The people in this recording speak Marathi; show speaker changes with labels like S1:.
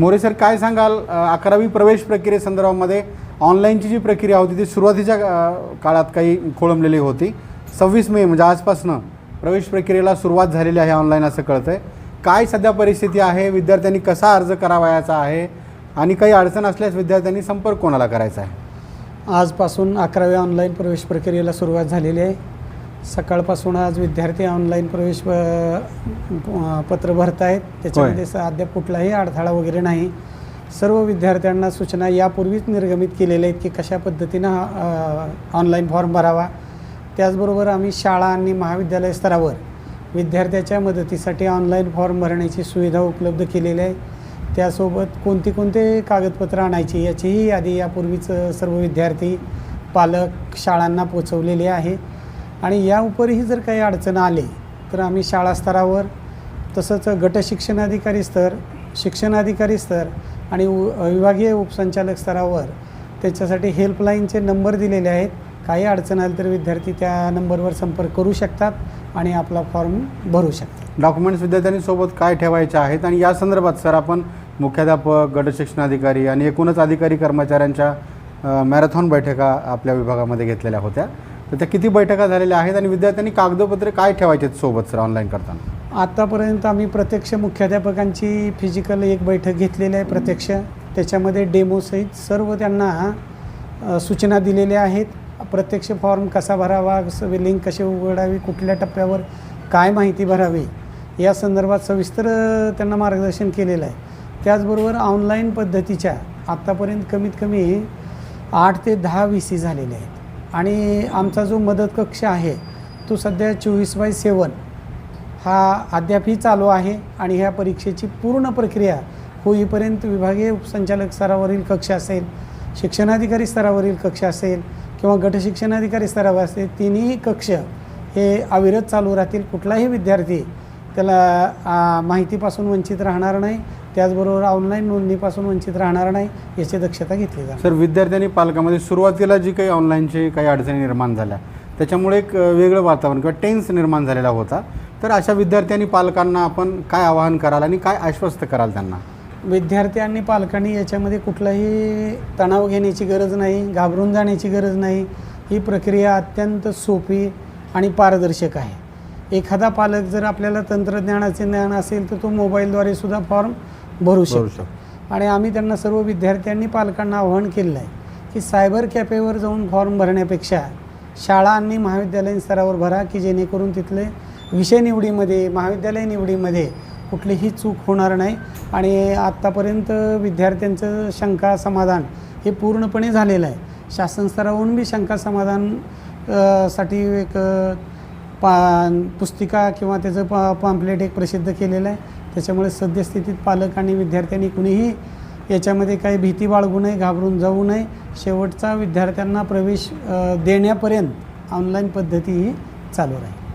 S1: मोरे सर काय सांगाल अकरावी प्रवेश प्रक्रियेसंदर्भामध्ये ऑनलाईनची जी प्रक्रिया होती ती सुरुवातीच्या काळात काही खोळंबलेली होती. सव्वीस मे म्हणजे आजपासनं प्रवेश प्रक्रियेला सुरुवात झालेली आहे ऑनलाईन असं कळतं आहे काय सध्या परिस्थिती आहे? विद्यार्थ्यांनी कसा अर्ज करावयाचा आहे? आणि काही अडचण असल्यास विद्यार्थ्यांनी संपर्क कोणाला करायचा आहे?
S2: आजपासून अकराव्या ऑनलाईन प्रवेश प्रक्रियेला सुरुवात झालेली आहे. सकाळपासून आज विद्यार्थी ऑनलाईन प्रवेश पत्र भरत आहेत त्याच्यामध्ये अद्याप कुठलाही अडथळा वगैरे नाही. सर्व विद्यार्थ्यांना सूचना यापूर्वीच निर्गमित केलेल्या आहेत की कशा पद्धतीनं ऑनलाईन फॉर्म भरावा. त्याचबरोबर आम्ही शाळा आणि महाविद्यालय स्तरावर विद्यार्थ्याच्या मदतीसाठी ऑनलाईन फॉर्म भरण्याची सुविधा उपलब्ध केलेली आहे. त्यासोबत कोणती कोणते कागदपत्रं आणायची याचीही यादी यापूर्वीच सर्व विद्यार्थी पालक शाळांना पोचवलेले आहे. आणि या उपरीही जर काही अडचण आली तर आम्ही शाळा स्तरावर तसंच गट शिक्षणाधिकारी स्तर शिक्षणाधिकारी स्तर आणि उ विभागीय उपसंचालक स्तरावर त्याच्यासाठी हेल्पलाईनचे नंबर दिलेले आहेत. काही अडचण आली तर विद्यार्थी त्या नंबरवर संपर्क करू शकतात आणि आपला फॉर्म भरू शकतात.
S1: डॉक्युमेंट्स विद्यार्थ्यांनी सोबत काय ठेवायचे आहेत? आणि या संदर्भात सर आपण मुख्याध्यापक गट शिक्षणाधिकारी आणि एकूणच अधिकारी कर्मचाऱ्यांच्या मॅरेथॉन बैठका आपल्या विभागामध्ये घेतलेल्या होत्या. तर त्या किती बैठका झालेल्या आहेत आणि विद्यार्थ्यांनी कागदपत्रे काय ठेवायचे आहेत सोबत सर ऑनलाईन करताना?
S2: आत्तापर्यंत आम्ही प्रत्यक्ष मुख्याध्यापकांची फिजिकल एक बैठक घेतलेली आहे प्रत्यक्ष. त्याच्यामध्ये डेमोसहित सर्व त्यांना सूचना दिलेल्या आहेत. प्रत्यक्ष फॉर्म कसा भरावा लिंक कशी उघडावी कुठल्या टप्प्यावर काय माहिती भरावी या संदर्भात सविस्तर त्यांना मार्गदर्शन केलेलं आहे. त्याचबरोबर ऑनलाईन पद्धतीच्या आत्तापर्यंत कमीत कमी आठ ते दहा व्ही सी झालेले आहेत. आणि आमचा जो मदत कक्ष आहे तो सध्या चोवीस बाय सेवन हा अद्यापही चालू आहे आणि ह्या परीक्षेची पूर्ण प्रक्रिया होईपर्यंत विभागीय उपसंचालक स्तरावरील कक्ष असेल शिक्षणाधिकारी स्तरावरील कक्ष असेल किंवा गटशिक्षणाधिकारी स्तरावर असेल तिन्ही कक्ष हे अविरत चालू राहतील. कुठलाही विद्यार्थी त्याला माहितीपासून वंचित राहणार नाही. त्याचबरोबर ऑनलाईन नोंदणीपासून वंचित राहणार नाही याची दक्षता घेतली जाणार.
S1: सर विद्यार्थ्यांनी पालकामध्ये सुरुवातीला जी काही ऑनलाईनची काही अडचणी निर्माण झाल्या त्याच्यामुळे एक वेगळं वातावरण किंवा टेन्स निर्माण झालेला होता. तर अशा विद्यार्थ्यांनी पालकांना आपण काय आवाहन कराल आणि काय आश्वस्त कराल त्यांना?
S2: विद्यार्थी आणि पालकांनी याच्यामध्ये कुठलाही तणाव घेण्याची गरज नाही घाबरून जाण्याची गरज नाही. ही प्रक्रिया अत्यंत सोपी आणि पारदर्शक आहे. एखादा पालक जर आपल्याला तंत्रज्ञानाचे ज्ञान असेल तर तो मोबाईलद्वारे सुद्धा फॉर्म भरू शकतो. आणि आम्ही त्यांना सर्व विद्यार्थ्यांनी पालकांना आवाहन केलेलं आहे की सायबर कॅफेवर जाऊन फॉर्म भरण्यापेक्षा शाळा आणि महाविद्यालयीन स्तरावर भरा की जेणेकरून तिथले विषय निवडीमध्ये महाविद्यालय निवडीमध्ये कुठलीही चूक होणार नाही. आणि आत्तापर्यंत विद्यार्थ्यांचं शंका समाधान हे पूर्णपणे झालेलं आहे. शासन स्तरावरून बी शंका समाधानसाठी एक पा पुस्तिका किंवा त्याचं पा पॉम्पलेट एक प्रसिद्ध केलेलं आहे. त्याच्यामुळे सद्यस्थितीत पालक आणि विद्यार्थ्यांनी कुणीही याच्यामध्ये काही भीती बाळगू नये घाबरून जाऊ नये. शेवटचा विद्यार्थ्यांना प्रवेश देण्यापर्यंत ऑनलाईन पद्धती ही चालू राहील.